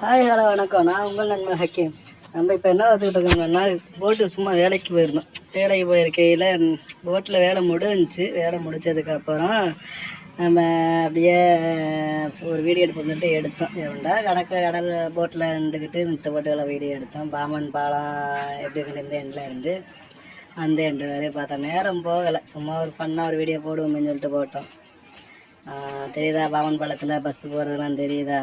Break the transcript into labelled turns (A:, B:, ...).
A: Hi hello வணக்கம். நான் உங்கள் நண்பன் ஹக்கீம். நம்ம இப்போ என்ன பார்த்துக்கிட்டு இருக்கோம்னா போட்டு சும்மா வேலைக்கு போயிருந்தோம். வேலைக்கு போயிருக்கையில் போட்டில் வேலை முடிஞ்சிச்சு. வேலை முடிச்சதுக்கப்புறம் நம்ம அப்படியே ஒரு வீடியோ எடுப்போம்னுட்டு எடுத்தோம். எவன்டா கடக்க கடல் போட்டில் இருந்துக்கிட்டு மித்த போட்டுகளை வீடியோ எடுத்தோம். பாமன் பாலம் எப்படி இருந்து இந்த எண்டில் இருந்து அந்த எண்டு வரையும் பார்த்தோம். நேரம் போகலை. சும்மா ஒரு ஃபன்னாக ஒரு வீடியோ போடுவோம்னு சொல்லிட்டு போட்டோம். தெரியுதா? பாமன் பாலத்தில் பஸ்ஸு போகிறதுலாம் தெரியுதா?